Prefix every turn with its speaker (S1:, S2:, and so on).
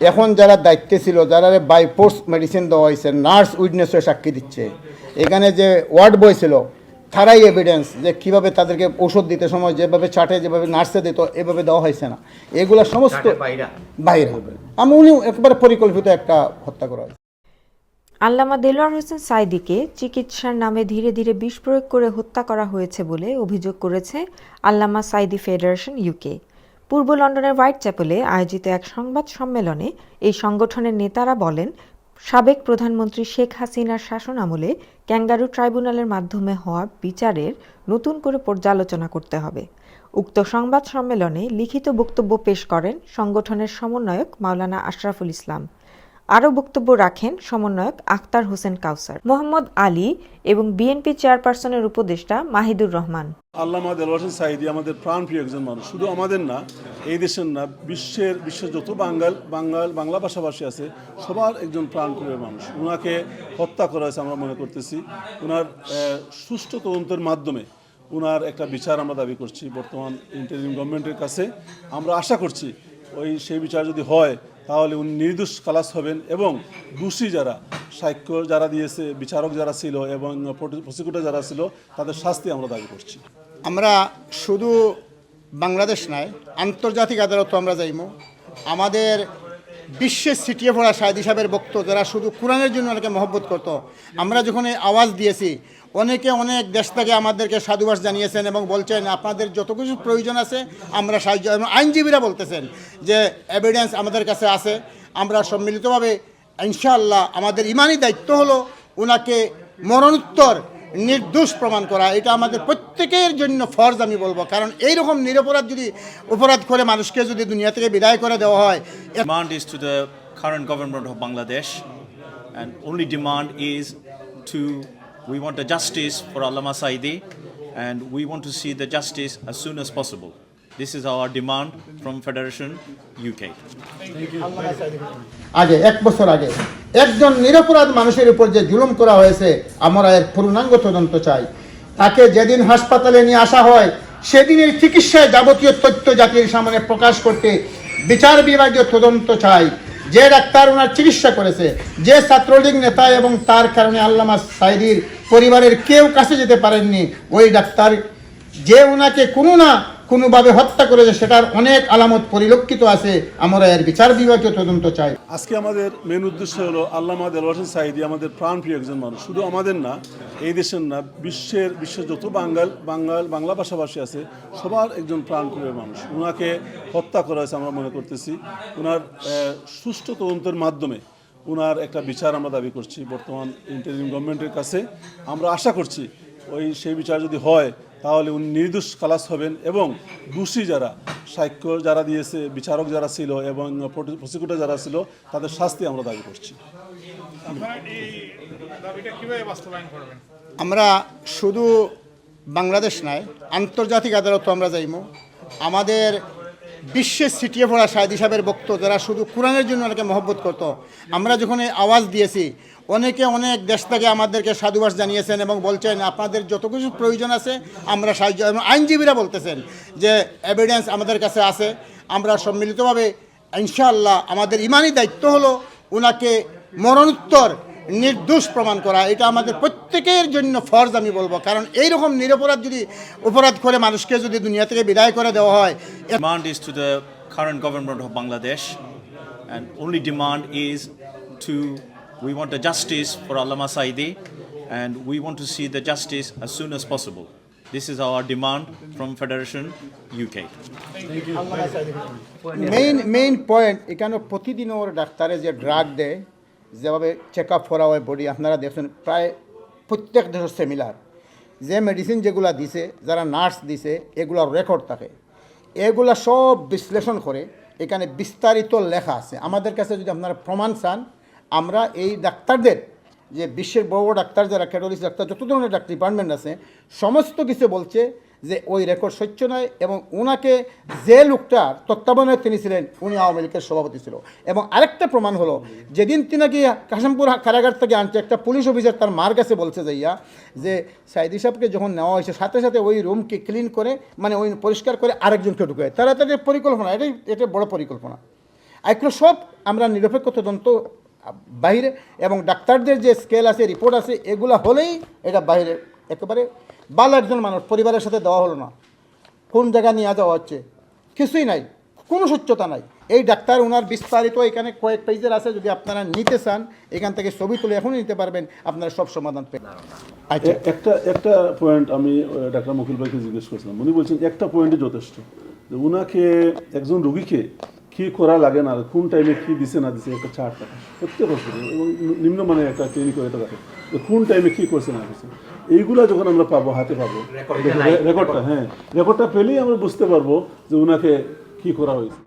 S1: এখন যারা দায়িত্বে ছিল যারা বাই ফোর্স মেডিসিন দেওয়া হয়েছে নার্স উইটনেস হয়ে সাক্ষী দিচ্ছে এখানে যে ওয়ার্ড বয় ছিল তারাই এভিডেন্স যে কীভাবে তাদেরকে ওষুধ দিতে সময় যেভাবে চাটে যেভাবে নার্সে দিত এভাবে দেওয়া হয়েছে না। এগুলো সমস্ত বাইরে। হবে আমি উনি একবারে পরিকল্পিত একটা হত্যা করা হয়েছে।
S2: আল্লামা দেলোয়ার হোসেন সাইদিকে চিকিৎসার নামে ধীরে ধীরে বিষ প্রয়োগ করে হত্যা করা হয়েছে বলে অভিযোগ করেছে আল্লামা সাইদি ফেডারেশন ইউকে। পূর্ব লন্ডনের হোয়াইট চ্যাপেলে আয়োজিত এক সংবাদ সম্মেলনে এই সংগঠনের নেতারা বলেন, সাবেক প্রধানমন্ত্রী শেখ হাসিনার শাসন আমলে ক্যাঙ্গারু ট্রাইব্যুনালের মাধ্যমে হওয়া বিচারের নতুন করে পর্যালোচনা করতে হবে। উক্ত সংবাদ সম্মেলনে লিখিত বক্তব্য পেশ করেন সংগঠনের সমন্বয়ক মাওলানা আশরাফুল ইসলাম। আরও বক্তব্য রাখেন সমন্বয়ক আখতার হোসেন কাউসার, মোহাম্মদ আলী এবং বিএনপি চেয়ারপারসনের উপদেষ্টা মাহিদুর রহমান।
S3: আল্লামা দেলোয়ার হোসেন সাইদি আমাদের প্রাণপ্রিয় একজন মানুষ। শুধু আমাদের না, এই দেশের না, বিশ্বের বিশ্বের যত বাঙ্গাল বাঙ্গাল, বাংলা ভাষাভাষী আছে, সবার একজন প্রাণপ্রিয় মানুষ। ওনাকে হত্যা করা হয়েছে আমরা মনে করতেছি। ওনার সুষ্ঠু তদন্তের মাধ্যমে ওনার একটা বিচার আমরা দাবি করছি বর্তমান ইন্টারিম গভর্নমেন্টের কাছে। আমরা আশা করছি ওই সেই বিচার যদি হয় তাহলে উনি নির্দোষ খালাস হবেন এবং দোষী যারা, সাক্ষ্য যারা দিয়েছে, বিচারক যারা ছিল এবং প্রসিকিউটর যারা ছিল, তাদের শাস্তি আমরা দাবি করছি।
S1: আমরা শুধু বাংলাদেশ নয়, আন্তর্জাতিক আদালত আমরা যাইমো। আমাদের বিশ্বের ছিটিয়ে পড়া সাহেদি সাহেবের বক্ত যারা শুধু কোরআনের জন্য অনেকে মহব্বত করতো। আমরা যখন এই আওয়াজ দিয়েছি, অনেকে অনেক দেশ থেকে আমাদেরকে সাধুবাস জানিয়েছেন এবং বলছেন, আপনাদের যত কিছু প্রয়োজন আছে, আমরা সাহায্য এবং আইনজীবীরা বলতেছেন যে এভিডেন্স আমাদের কাছে আছে, আমরা সম্মিলিতভাবে ইনশাআল্লাহ আমাদের ইমানই দায়িত্ব হলো ওনাকে মরণোত্তর নির্দোষ প্রমাণ করা, এটা আমাদের প্রত্যেকের জন্য ফরজ আমি বলব। কারণ এই রকম নিরপরাধ যদি অপরাধ করে মানুষকে যদি দুনিয়া থেকে বিদায় করে দেওয়া হয়
S4: demand is to the current government of Bangladesh and only demand is to we want the justice for Allama Saidi and we want to see the justice as soon as possible This is our demand from Federation UK.
S1: আগে, এক বছর আগে, একজন নিরপরাধ মানুষের উপর যে জুলুম করা হয়েছে, আমরা এর পূর্ণাঙ্গ তদন্ত চাই তাকে যেদিন হাসপাতালে নিয়ে আসা হয়, সেদিনের চিকিৎসায় যাবতীয় তথ্য জাতির সামনে প্রকাশ করতে বিচার বিভাগীয় তদন্ত চাই যে ডাক্তার ওনার চিকিৎসা করেছে, যে ছাত্রলীগ নেতা এবং তার কারণে আল্লামা সাইদির পরিবারের কেউ কাছে যেতে পারেননি, ওই ডাক্তার যে ওনাকে কোনো না কোনোভাবে হত্যা করেছে, সেটার অনেক আলামত পরিলক্ষিত আছে। আমরা এর বিচার বিভাগীয় তদন্ত চাই।
S3: আজকে আমাদের মেন উদ্দেশ্য হলো আল্লামা দেলোয়ার হোসেন সাইদি আমাদের প্রাণপ্রিয় একজন মানুষ। শুধু আমাদের না, এই দেশের না, বিশ্বের বিশ্বের যত বাঙ্গাল বাঙ্গাল, বাংলা ভাষাভাষী আছে, সবার একজন প্রাণপ্রিয় মানুষ। ওনাকে হত্যা করা হয়েছে আমরা মনে করতেছি। ওনার সুষ্ঠু তদন্তের মাধ্যমে ওনার একটা বিচার আমরা দাবি করছি বর্তমান ইন্টারিম গভর্নমেন্টের কাছে। আমরা আশা করছি ওই সেই বিচার যদি হয় তাহলে উনি নির্দোষ খালাস হবেন এবং দোষী যারা সাক্ষ্য যারা দিয়েছে বিচারক যারা ছিল এবং প্রসিকিউটর যারা ছিল তাদের শাস্তি আমরা দাবি করছি।
S5: আপনারা এই দাবিটা কীভাবে বাস্তবায়ন করবেন?
S1: আমরা শুধু বাংলাদেশ নয় আন্তর্জাতিক আদালত আমরা যাইব আমাদের বিশ্বের ছিটিয়ে পড়া সাহেদি সাহেবের বক্ত যারা শুধু কোরআনের জন্য অনেকে মহব্বত করতো। আমরা যখন আওয়াজ দিয়েছি, অনেকে অনেক দেশ থেকে আমাদেরকে সাধুবাস জানিয়েছেন এবং বলছেন, আপনাদের যত কিছু প্রয়োজন আছে, আমরা সাহায্য এবং আইনজীবীরা বলতেছেন যে এভিডেন্স আমাদের কাছে আছে। আমরা সম্মিলিতভাবে ইনশাআল্লাহ আমাদের ইমানই দায়িত্ব হলো ওনাকে মরণোত্তর নির্দোষ প্রমাণ করা এটা আমাদের প্রত্যেকের জন্য ফরজ আমি বলব কারণ এইরকম নিরপরাধ যদি অপরাধ করে মানুষকে যদি দুনিয়া থেকে বিদায় করে দেওয়া হয়
S4: Demand is to the current government of Bangladesh, and only demand is to we want a justice for Allama Saidi, and we want to see the justice as soon as possible. This is our demand from Federation UK.
S1: Main main point এখানে প্রতিদিন ওর ডাক্তারে যে drug দেয় যেভাবে check up করা হয় body আপনারা দেখছেন প্রায় প্রত্যেক দেশের সেমিলার যে মেডিসিন যেগুলা দিছে, যারা নার্স দিছে, এগুলোর রেকর্ড থাকে। এগুলা সব বিশ্লেষণ করে এখানে বিস্তারিত লেখা আছে। আমাদের কাছে যদি আপনারা প্রমাণ চান, আমরা এই ডাক্তারদের, যে বিশ্বের বড় বড় ডাক্তার যারা ক্যাটোলিস ডাক্তার, যত ধরনের ডাক্তার ডিপার্টমেন্ট আছে, সমস্ত কিছু বলছে যে ওই রেকর্ড সত্য নয় এবং ওনাকে যে লোকটার তত্ত্বাবধানে তিনি ছিলেন, উনি আওয়ামী লীগের সভাপতি ছিল। এবং আরেকটা প্রমাণ হলো, যেদিন তিনি নাকি কাশিমপুর কারাগার থেকে আনছে, একটা পুলিশ অফিসার তার মার কাছে বলছে যাইয়া যে সাইদি সাহেবকে যখন নেওয়া হয়েছে, সাথে সাথে ওই রুমকে ক্লিন করে মানে ওই পরিষ্কার করে আরেকজনকে ঢুকে তারা তাদের পরিকল্পনা, এটাই, এটা বড় পরিকল্পনা। এগুলো সব আমরা নিরপেক্ষ তদন্ত বাইরে এবং ডাক্তারদের যে স্কেল আছে রিপোর্ট আছে, এগুলা হলেই এটা বাইরে একেবারে ভালো একজন মানুষ, পরিবারের সাথে দেওয়া হলো না। কোন জায়গা নিয়ে যাওয়া হচ্ছে? কিছুই নাই, কোনো স্বচ্ছতা নাই। এই ডাক্তার ওনার বিস্তারিত এখানে কয়েক পেজের আছে, যদি আপনারা নিতে চান, এখান থেকে ছবি তুলে এখনই নিতে পারবেন, আপনারা সব সমাধান পেয়ে আচ্ছা।
S3: একটা একটা পয়েন্ট আমি ডাক্তার মুকুল ভাইকে জিজ্ঞেস করছিলাম। উনি বলছেন, একটা পয়েন্টই যথেষ্ট। যে উনাকে, একজন রুগীকে কি করা লাগে না কোন টাইমে কি দিছে না দিছে একটা চার্ট থাকে প্রত্যেক হসপিটাল এবং নিম্নমানের একটা ক্লিনিক এটা থাকে কোন টাইমে কি করছে না করছে। এইগুলা যখন আমরা পাবো হাতে পাবো রেকর্ডটা হ্যাঁ রেকর্ডটা পেলেই আমরা বুঝতে পারব যে ওনাকে কি করা হয়েছে।